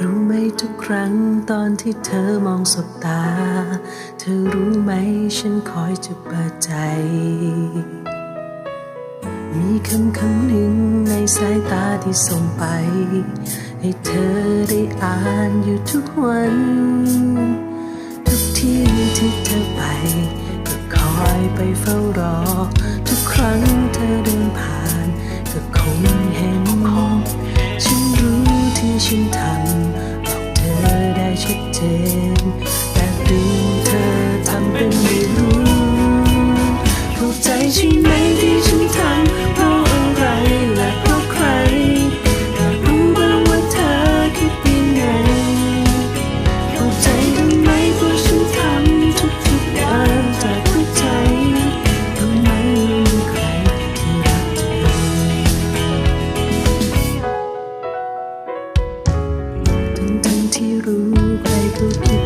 รู้ไหมทุกครั้งตอนที่เธอมองสบตา เธอรู้ไหมฉันคอยจะเปิดใจ มีคำคำหนึ่งในสายตาที่ส่งไป ให้เธอได้อ่านอยู่ทุกวัน ทุกที่ที่เธอไป ก็คอยไปเฝ้ารอ ทุกครั้ง ง แต่ดูเธอทำเป็นไม่รู้เข้ใจใช่ไหมที่ฉันทำเพราะอะไรและเพราะใครอยารู้บ้างว่าเธอคิดยังไงเข้ใจทำไมเพราะฉันทำทุกๆุกอย่างจากหัวใจทำไมไม่มีใครที่รักเธอ ทั้งๆที่รู้ 快走